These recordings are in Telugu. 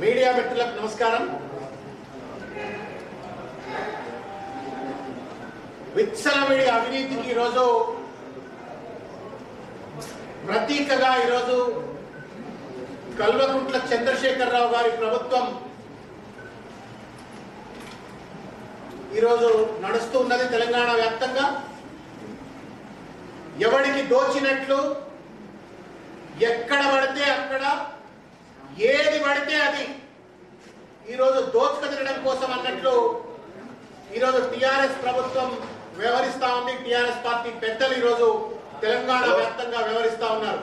మీడియా మిత్రులకు నమస్కారం. విచ్చలవిడి అవినీతికి ఈరోజు ప్రతీకగా ఈరోజు కల్వకుంట్ల చంద్రశేఖరరావు గారి ప్రభుత్వం ఈరోజు నడుస్తూ ఉన్నది తెలంగాణ వ్యాప్తంగా. ఎవడికి దోచినట్లు ఎక్కడ పడితే అక్కడ ఏది పడితే అది ఈరోజు దోచుకు తినడం కోసం అన్నట్లు ఈరోజు టిఆర్ఎస్ ప్రభుత్వం వ్యవహరిస్తా ఉంది. టిఆర్ఎస్ పార్టీ పెద్దలు ఈరోజు తెలంగాణ వ్యాప్తంగా వ్యవహరిస్తా ఉన్నారు.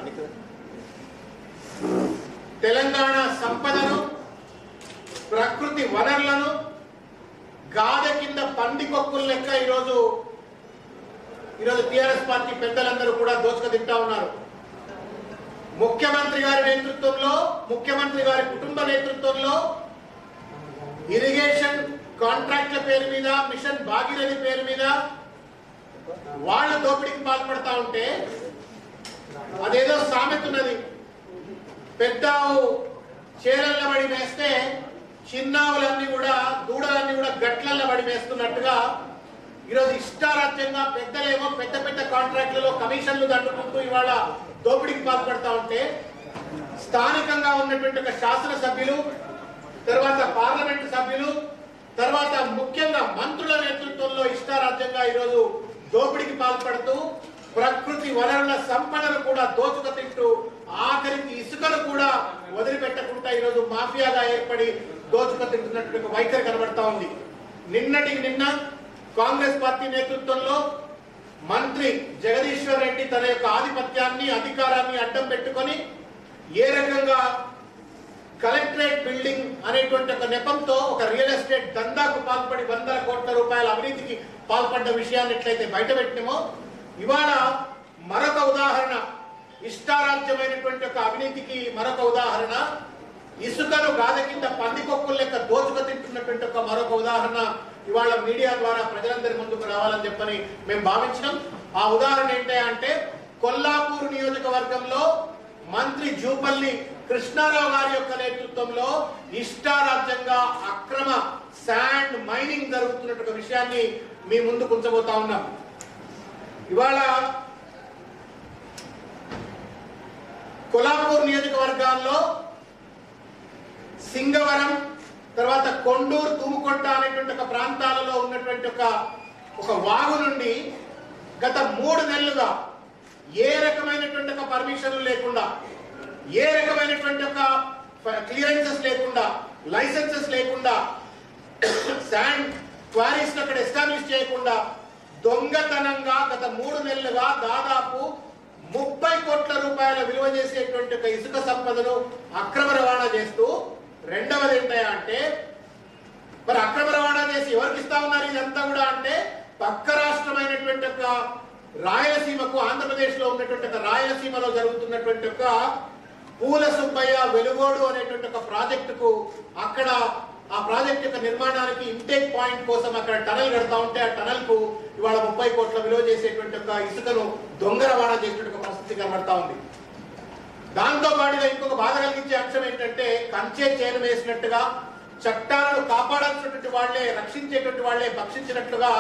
తెలంగాణ సంపదను ప్రకృతి వనరులను గాథ కింద పందికొక్కుల లెక్క ఈరోజు ఈరోజు టిఆర్ఎస్ పార్టీ పెద్దలందరూ కూడా దోచుకు తింటా ఉన్నారు. ముఖ్యమంత్రి గారి నేతృత్వంలో ముఖ్యమంత్రి గారి కుటుంబ నేతృత్వంలో ఇరిగేషన్ కాంట్రాక్ట్ల పేరు మీద మిషన్ భాగీరథి పేరు మీద వాళ్ళు దోపిడీకి పాల్పడతా ఉంటే అదేదో సామెత ఉన్నది. పెద్ద చీరల్ల పడి వేస్తే చిన్నావులన్నీ కూడా దూడలన్నీ కూడా గట్లల్లో పడివేస్తున్నట్టుగా ఈరోజు ఇష్టారాజ్యంగా పెద్దలేమో పెద్ద పెద్ద కాంట్రాక్ట్లలో కమిషన్లు దండుకుంటూ ఇవాళ దోపిడీకి పాల్పడతా ఉంటే స్థానికంగా ఉన్నటువంటి ఒక శాసనసభ్యులు తర్వాత పార్లమెంటు సభ్యులు తర్వాత ముఖ్యంగా మంత్రుల నేతృత్వంలో ఇష్టారాజ్యంగా ఈరోజు దోపిడీకి పాల్పడుతూ ప్రకృతి వనరుల సంపదను కూడా దోచుక తింటూ ఆఖరికి ఇసుకను కూడా వదిలిపెట్టకుండా ఈరోజు మాఫియాగా ఏర్పడి దోచుక తింటున్నటువంటి ఒక వైఖరి కనబడతా ఉంది. నిన్నటికి నిన్న కాంగ్రెస్ పార్టీ నేతృత్వంలో మంత్రి జగదీశ్వర్ రెడ్డి తన యొక్క ఆధిపత్యాన్ని అధికారాన్ని అడ్డం పెట్టుకొని ఏ రకంగా కలెక్టరేట్ బిల్డింగ్ అనేటువంటి ఒక నెపంతో ఒక రియల్ ఎస్టేట్ దందాకు పాల్పడి వందల కోట్ల రూపాయల అవినీతికి పాల్పడ్డ విషయాన్ని ఎట్లయితే బయటపెట్టినమో ఇవాళ మరొక ఉదాహరణ ఇష్టారాజ్యమైనటువంటి ఒక అవినీతికి మరొక ఉదాహరణ. ఇసుకను గాథ కింద పందికొక్కుల లెక్క దోచుక తింటున్నటువంటి ఒక మరొక ఉదాహరణ ఇవాళ మీడియా ద్వారా ప్రజలందరి ముందుకు రావాలని చెప్పని మేము భావించినాం. ఆ ఉదాహరణ ఏంటి అంటే కొల్లాపూర్ నియోజకవర్గంలో మంత్రి జూపల్లి కృష్ణారావు గారి యొక్క నేతృత్వంలో ఇష్టారాజ్యంగా అక్రమ శాండ్ మైనింగ్ జరుగుతున్నటువంటి ఒక విషయాన్ని మీ ముందు ఉంచబోతా ఉన్నాం. ఇవాళ కొలాపూర్ నియోజకవర్గాల్లో సింగవరం తర్వాత కొండూరు తుముకొండ అనేటువంటి ఒక ప్రాంతాలలో ఉన్నటువంటి ఒక ఒక వాగు నుండి గత మూడు నెలలుగా ఏ రకమైనటువంటి ఒక పర్మిషన్లు లేకుండా ఏ రకమైనటువంటి ఒక క్లియరెన్సెస్ లేకుండా లైసెన్సెస్ లేకుండా శాండ్ క్వారీస్ అక్కడ ఎస్టాబ్లిష్ చేయకుండా దొంగతనంగా గత మూడు నెలలుగా దాదాపు ముప్పై కోట్ల రూపాయల విలువ చేసేటువంటి ఒక ఇసుక సంపదను అక్రమ రవాణా చేస్తూ రెండవది ఏంటయ్యా అంటే మరి అక్రమ రవాణా చేసి ఎవరికి ఇస్తా ఉన్నారు ఇదంతా కూడా అంటే పక్క రాష్ట్రమైనటువంటి ఒక రాయలసీమకు ఆంధ్రప్రదేశ్లో ఉన్నటువంటి ఒక రాయలసీమలో జరుగుతున్నటువంటి ఒక పూల సుబ్బయ్య వెలుగోడు అనేటువంటి ఒక ప్రాజెక్టుకు అక్కడ ఆ ప్రాజెక్ట్ యొక్క నిర్మాణానికి ఇంటేక్ పాయింట్ కోసం అక్కడ టనల్ కడతా ఉంటే ఆ టనల్కు ఇవాళ ముప్పై కోట్ల విలువ చేసేటువంటి ఒక ఇసుకను దొంగ రవాణా చేసేటువంటి పరిస్థితి కనబడతా ఉంది. దాంతో పాటుగా ఇంకొక బాధ కలిగించే అంశం ఏంటంటే కంచే చేను వేసినట్టుగా చట్టాలను కాపాడాల్సినటువంటి వాళ్ళే రక్షించేటువంటి వాళ్ళే భక్షించినట్లుగా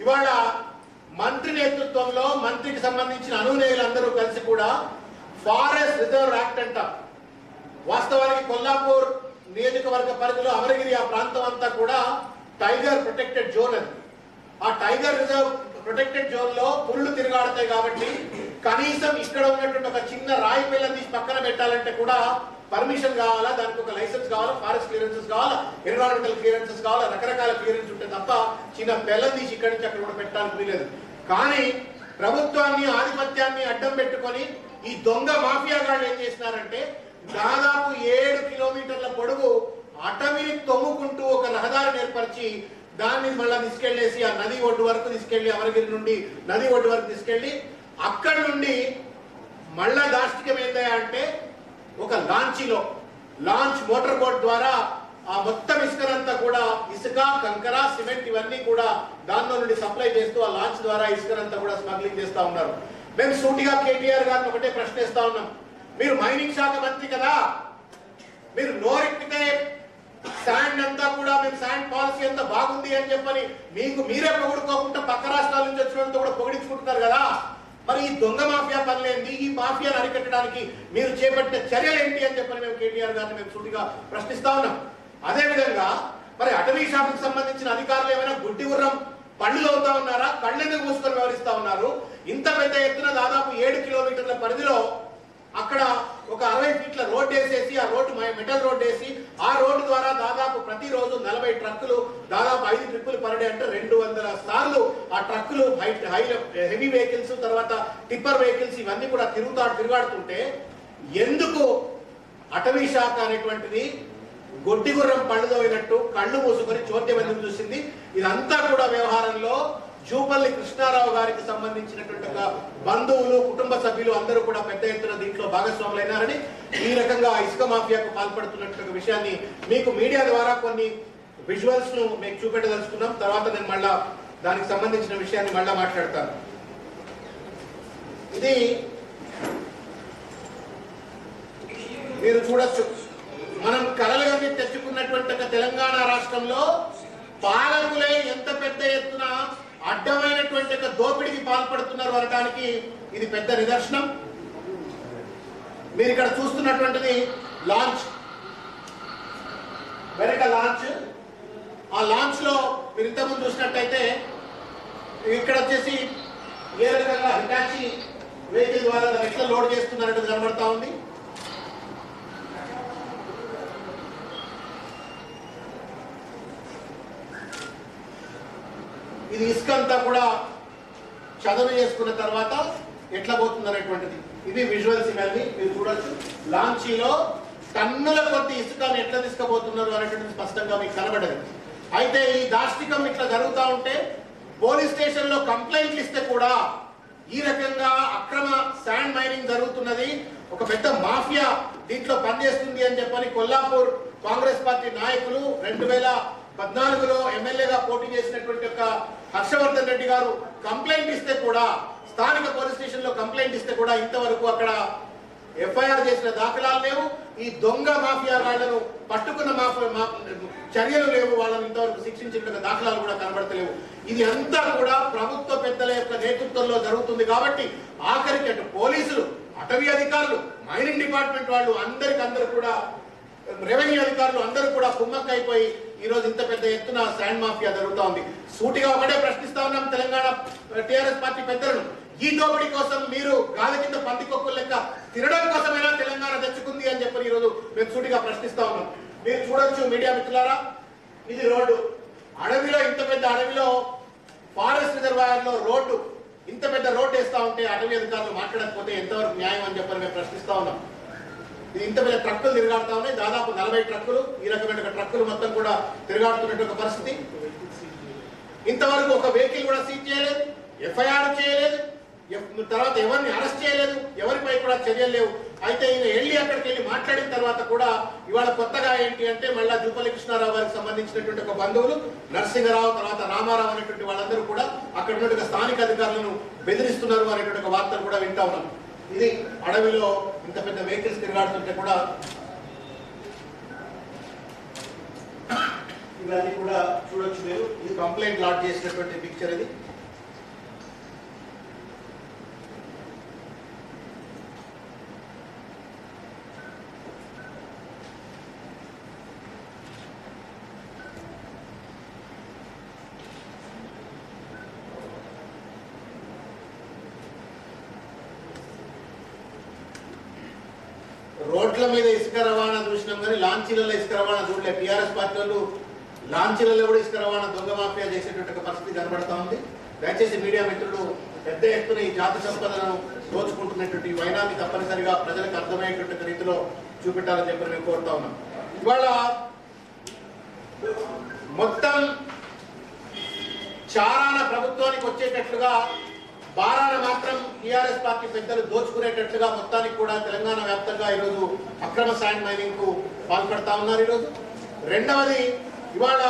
ఇవాళ మంత్రి నేతృత్వంలో మంత్రికి సంబంధించిన అనునేయులందరూ కలిసి కూడా ఫారెస్ట్ రిజర్వ్ యాక్ట్ అంట. వాస్తవానికి కొల్లాపూర్ నియోజకవర్గ పరిధిలో అమరగిరి ఆ ప్రాంతం అంతా కూడా టైగర్ ప్రొటెక్టెడ్ జోన్ అది. ఆ టైగర్ రిజర్వ్ ప్రొటెక్టెడ్ జోన్లో పురులు తిరగాడతాయి కాబట్టి కనీసం ఇక్కడ ఉన్నటువంటి ఒక చిన్న రాయి పిల్ల తీసి పక్కన పెట్టాలంటే కూడా పర్మిషన్ కావాలా? దానికి ఒక లైసెన్స్ కావాలా? ఫారెస్ట్ క్లియరెన్సెస్ కావాలా? ఎన్విరాన్మెంటల్ క్లియరెన్సెస్ కావాలా? రకరకాల క్లియరెన్స్ ఉంటే తప్ప చిన్న పిల్ల తీసి ఇక్కడి నుంచి అక్కడ కూడా పెట్టడానికి వీలేదు కానీ ప్రభుత్వాన్ని ఆధిపత్యాన్ని అడ్డం పెట్టుకొని ఈ దొంగ మాఫియాగాళ్ళు ఏం చేసినారంటే దాదాపు ఏడు కిలోమీటర్ల పొడుగు అటవీని తొమ్ముకుంటూ ఒక రహదారిని ఏర్పరిచి దాన్ని మళ్ళీ తీసుకెళ్ళేసి ఆ నది ఒడ్డు వరకు తీసుకెళ్ళి అమరగిరి నుండి నది ఒడ్డు వరకు తీసుకెళ్ళి అక్కడి నుండి మళ్ళా దాష్టికం ఏందా అంటే ఒక లాంచీలో లాంచ్ మోటార్ బోట్ ద్వారా ఆ మొత్తం ఇసుకనంతా కూడా ఇసుక కంకర సిమెంట్ ఇవన్నీ కూడా దానిలో నుండి సప్లై చేస్తూ ఆ లాంచ్ ద్వారా ఇసుకనంతా కూడా స్మగ్లింగ్ చేస్తా ఉన్నారు. మేము సూటిగా కేటీఆర్ గారిని ఒకటే ప్రశ్నిస్తా ఉన్నాం. మీరు మైనింగ్ శాఖ మంత్రి కదా. మీరు నోరెక్కితే శాండ్ అంతా కూడా మేము శాండ్ పాలసీ అంతా బాగుంది అని చెప్పని మీకు మీరే పొగుడుకోకుండా పక్క రాష్ట్రాల నుంచి వచ్చిన కూడా పొగిడించుకుంటున్నారు కదా. మరి ఈ దొంగ మాఫియా పనులేంది ఈ మాఫియాను అరికట్టడానికి మీరు చేపట్టిన చర్యలు ఏంటి అని చెప్పని మేము కేటీఆర్ గారిని మేము సూటిగా ప్రశ్నిస్తా ఉన్నాం. అదేవిధంగా మరి అటవీ శాఖకు సంబంధించిన అధికారులు ఏమైనా గుడ్డి గుర్రం పళ్ళు అవుతా ఉన్నారా? కళ్ళెందుకు మూసుకొని వ్యవహరిస్తా ఉన్నారు? ఇంత పెద్ద ఎత్తున దాదాపు ఏడు కిలోమీటర్ల పరిధిలో అక్కడ ఒక అరవై ఫీట్ల రోడ్ వేసేసి ఆ రోడ్డు మెటల్ రోడ్డు వేసి ఆ రోడ్డు ద్వారా దాదాపు ప్రతిరోజు నలభై ట్రక్కులు దాదాపు ఐదు ట్రిప్పులు పర్ డే అంటే రెండు వందల సార్లు ఆ ట్రక్కులు హై హై హెవీ వెహికల్స్ తర్వాత టిప్పర్ వెహికల్స్ ఇవన్నీ కూడా తిరుగుతా తిరుగాడుతుంటే ఎందుకు అటవీ శాఖ అనేటువంటిది గొడ్డి గుర్రం పళ్ళు కళ్ళు మూసుకొని చోద్యం చూసింది? ఇదంతా కూడా వ్యవహారంలో జూపల్లి కృష్ణారావు గారికి సంబంధించినటువంటి ఒక బంధువులు కుటుంబ సభ్యులు అందరూ కూడా పెద్ద ఎత్తున దీంట్లో భాగస్వాములైనారని ఈ రకంగా ఇసుక మాఫియాకు పాల్పడుతున్నటువంటి విషయాన్ని మీకు మీడియా ద్వారా కొన్ని విజువల్స్ను మీకు చూపెట్టదలుచుకున్నాం. తర్వాత నేను మళ్ళా దానికి సంబంధించిన విషయాన్ని మళ్ళా మాట్లాడతాను. ఇది మీరు చూడొచ్చు. మనం కలలుగా తెచ్చుకున్నటువంటి తెలంగాణ రాష్ట్రంలో పాలకులే ఎంత పెద్ద ఎత్తున అడ్డమైనటువంటి దోపిడికి దోపిడీకి పాల్పడుతున్నారు అనడానికి ఇది పెద్ద నిదర్శనం. మీరు ఇక్కడ చూస్తున్నటువంటిది లాంచ్. వెనక లాంచ్. ఆ లాంచ్లో మీరు ఇంతకుముందు చూసినట్టయితే ఇక్కడ వచ్చేసి ఏ విధంగా హిటాచి వెహికల్ ద్వారా దాన్ని ఎట్లా లోడ్ చేస్తున్నారనేది కనబడతా ఉంది ఇది ఇసుక అంతా కూడా చదువు చేసుకున్న తర్వాత ఎట్లా పోతుంది అనేటువంటిది ఇది విజువల్స్ ఇవన్నీ మీరు చూడొచ్చు. లాంచీలో టన్నుల కొద్ది ఇసుకని ఎట్లా తీసుకుపోతున్నారు అనేటువంటిది స్పష్టంగా మీకు కనబడదు. అయితే ఈ దాష్టికం ఇట్లా జరుగుతూ ఉంటే పోలీస్ స్టేషన్లో కంప్లైంట్లు ఇస్తే కూడా ఈ రకంగా అక్రమ శాండ్ మైనింగ్ జరుగుతున్నది. ఒక పెద్ద మాఫియా దీంట్లో పనిచేస్తుంది అని చెప్పని కొల్లాపూర్ కాంగ్రెస్ పార్టీ నాయకులు రెండు వేల పద్నాలుగులో ఎమ్మెల్యేగా పోటీ చేసినటువంటి యొక్క హర్షవర్ధన్ రెడ్డి గారు కంప్లైంట్ ఇస్తే కూడా స్థానిక పోలీస్ స్టేషన్లో కంప్లైంట్ ఇస్తే కూడా ఇంతవరకు అక్కడ ఎఫ్ఐఆర్ చేసిన దాఖలాలు లేవు. ఈ దొంగ మాఫియా వాళ్ళను పట్టుకున్న మాఫియా చర్యలు లేవు. వాళ్ళని ఇంతవరకు శిక్షించిన దాఖలాలు కూడా కనబడతలేవు. ఇది అంతా కూడా ప్రభుత్వ పెద్దల యొక్క నేతృత్వంలో జరుగుతుంది కాబట్టి ఆఖరికి అటు పోలీసులు అటవీ అధికారులు మైనింగ్ డిపార్ట్మెంట్ వాళ్ళు అందరికి అందరూ కూడా రెవెన్యూ అధికారులు అందరూ కూడా కుమ్మక్క ఈరోజు ఇంత పెద్ద ఎత్తున శాండ్ మాఫియా జరుగుతూ ఉంది సూటిగా ఒకటే ప్రశ్నిస్తా ఉన్నాం తెలంగాణ టిఆర్ఎస్ పార్టీ పెద్దలను. ఈ దోపిడీ కోసం మీరు గాలి కింద పందికొక్కుల లెక్క తినడం కోసమైనా తెలంగాణ తెచ్చుకుంది అని చెప్పి ఈరోజు మేము సూటిగా ప్రశ్నిస్తా ఉన్నాం. మీరు చూడొచ్చు మీడియా మిత్రులారా ఇది రోడ్డు. అడవిలో ఇంత పెద్ద అడవిలో ఫారెస్ట్ రిజర్వాయర్లో రోడ్డు. ఇంత పెద్ద రోడ్డు వేస్తా ఉంటే అటవీ అధికారులు మాట్లాడకపోతే ఎంతవరకు న్యాయం అని చెప్పని మేము ప్రశ్నిస్తా ఉన్నాం. ఇంత పెద్ద ట్రక్కులు తిరగాడుతా ఉన్నాయి. దాదాపు నలభై ట్రక్కులు ఈ రకమైన ట్రక్కులు మొత్తం కూడా తిరగాడుతున్నట్టు పరిస్థితి. ఇంతవరకు ఒక వెహికల్ కూడా సీజ్ చేయలేదు ఎఫ్ఐఆర్ చేయలేదు తర్వాత ఎవరిని అరెస్ట్ చేయలేదు ఎవరిపై కూడా చర్యలు లేవు. అయితే ఈయన వెళ్ళి అక్కడికి వెళ్ళి మాట్లాడిన తర్వాత కూడా ఇవాళ కొత్తగా ఏంటి అంటే మళ్ళా జూపల్లి కృష్ణారావు గారికి సంబంధించినటువంటి ఒక బంధువులు నరసింహరావు తర్వాత రామారావు అనేటువంటి వాళ్ళందరూ కూడా అక్కడ ఉన్నటువంటి స్థానిక అధికారులను బెదిరిస్తున్నారు అనేటువంటి ఒక వార్తలు కూడా వింటా ఉన్నాం. ఇది అడవిలో ఇంత పెద్ద వెహికల్స్ తిరగాడుతుంటే కూడా ఇవన్నీ కూడా చూడొచ్చు మీరు. ఇది కంప్లైంట్ లాట్ చేసినటువంటి పిక్చర్ ఇది. రోడ్ల మీద ఇసుక రవాణా చూసినాం కానీ లాంచీలలో ఇసుక రవాణా చూడలే. టీఆర్ఎస్ పార్టీ వాళ్ళు లాంచీలలో కూడా ఇసుక రవాణా దొంగ మాఫియా చేసేటువంటి పరిస్థితి కనబడతా ఉంది. దయచేసి మీడియా మిత్రులు పెద్ద ఎత్తున ఈ జాతి సంపదను దోచుకుంటున్నటువంటి వైనాన్ని తప్పనిసరిగా ప్రజలకు అర్థమయ్యేటువంటి రీతిలో చూపెట్టాలని చెప్పి మేము కోరుతా ఉన్నాం. ఇవాళ మొత్తం చారాన ప్రభుత్వానికి వచ్చేటట్లుగా బారాన మాత్రం టీఆర్ఎస్ పార్టీ పెద్దలు దోచుకునేటట్లుగా మొత్తానికి కూడా తెలంగాణ వ్యాప్తంగా ఈరోజు అక్రమ శాండ్ మైనింగ్కు పాల్పడతా ఉన్నారు ఈరోజు. రెండవది ఇవాళ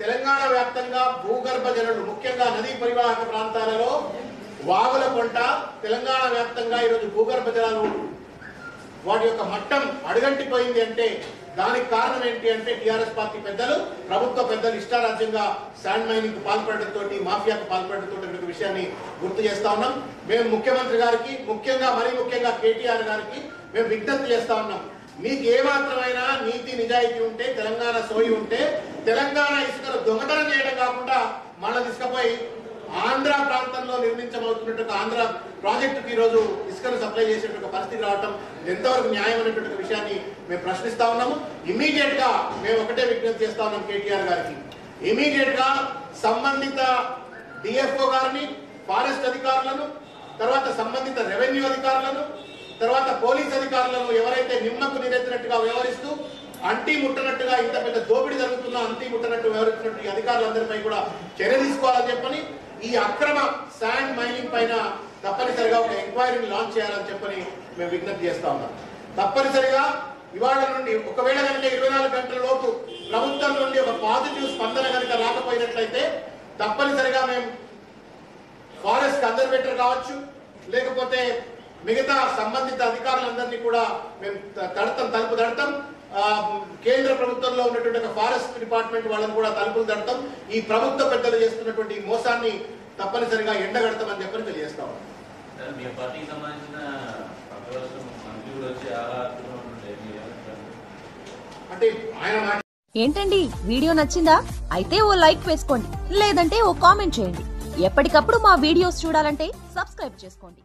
తెలంగాణ వ్యాప్తంగా భూగర్భ జనులు ముఖ్యంగా నదీ పరివాహక ప్రాంతాలలో వాగుల కొంట తెలంగాణ వ్యాప్తంగా ఈరోజు భూగర్భ జలాలు వాటి యొక్క మట్టం అడుగంటిపోయింది అంటే దానికి కారణం ఏంటి అంటే టిఆర్ఎస్ పార్టీ పెద్దలు ప్రభుత్వ పెద్దలు ఇష్టారాజ్యంగా శాండ్ మైనింగ్ పాల్పడటంతో మాఫియాకు పాల్పడటంతో అనే విషయాన్ని గుర్తు చేస్తా ఉన్నాం. మేము ముఖ్యమంత్రి గారికి ముఖ్యంగా మరీ ముఖ్యంగా కేటీఆర్ గారికి మేము విజ్ఞప్తి చేస్తా ఉన్నాం. మీకు ఏమాత్రమైనా నీతి నిజాయితీ ఉంటే తెలంగాణ సోయి ఉంటే తెలంగాణ ఇసుకను దొంగతనం చేయడం కాకుండా మళ్ళీ తీసుకుపోయి ఆంధ్ర ప్రాంతంలో నిర్మించబోతున్నట్టు ఆంధ్ర ప్రాజెక్టుకి ఈరోజు ఇసుకను సప్లై చేసేటువంటి పరిస్థితి రావటం ఎంతవరకు న్యాయం అనేటువంటి విషయాన్ని మేము ప్రశ్నిస్తా ఉన్నాము. ఇమీడియట్గా మేము ఒకటే విజ్ఞప్తి చేస్తా ఉన్నాం కేటీఆర్ గారికి. ఇమీడియట్గా సంబంధిత డిఎఫ్ఓ గారిని ఫారెస్ట్ అధికారులను తర్వాత సంబంధిత రెవెన్యూ అధికారులను తర్వాత పోలీస్ అధికారులను ఎవరైతే నిమ్మకు నిరెత్తినట్టుగా వ్యవహరిస్తూ అంటి ముట్టనట్టుగా ఇంత పెద్ద దోపిడీ జరుగుతున్నా అంటి ముట్టనట్టు వ్యవహరిస్తున్నట్టు ఈ అధికారులందరిపై కూడా చర్య తీసుకోవాలని చెప్పని ఈ అక్రమ శాండ్ మైనింగ్ పైన తప్పనిసరిగా ఒక ఎంక్వైరీని లాంచ్ చేయాలని చెప్పని మేము విజ్ఞప్తి చేస్తా ఉన్నాం. తప్పనిసరిగా ఇవాళ నుండి ఒకవేళ కనుక ఇరవై నాలుగు గంటల లోపు ప్రభుత్వం నుండి ఒక పాజిటివ్ స్పందన కనుక రాకపోయినట్లయితే తప్పనిసరిగా మేము ఫారెస్ట్ కన్జర్వేటర్ కావచ్చు లేకపోతే మిగతా సంబంధిత అధికారులందరినీ కూడా మేము తడతాం తలుపు తడతాం. కేంద్ర ప్రభుత్వంలో ఉన్నటువంటి ఒక ఫారెస్ట్ డిపార్ట్మెంట్ వాళ్ళని కూడా తలుపులు తడతాం. ఈ ప్రభుత్వ పెద్దలు చేస్తున్నటువంటి మోసాన్ని తప్పనిసరిగా ఎండగడతామని చెప్పని తెలియజేస్తాం? అంటే ఆయన మాట ఏంటండి? వీడియో నచ్చిందా? అయితే ఓ లైక్ వేసుకోండి లేదంటే ఓ కామెంట్ చేయండి. ఎప్పటికప్పుడు మా వీడియోస్ చూడాలంటే సబ్స్క్రైబ్ చేసుకోండి.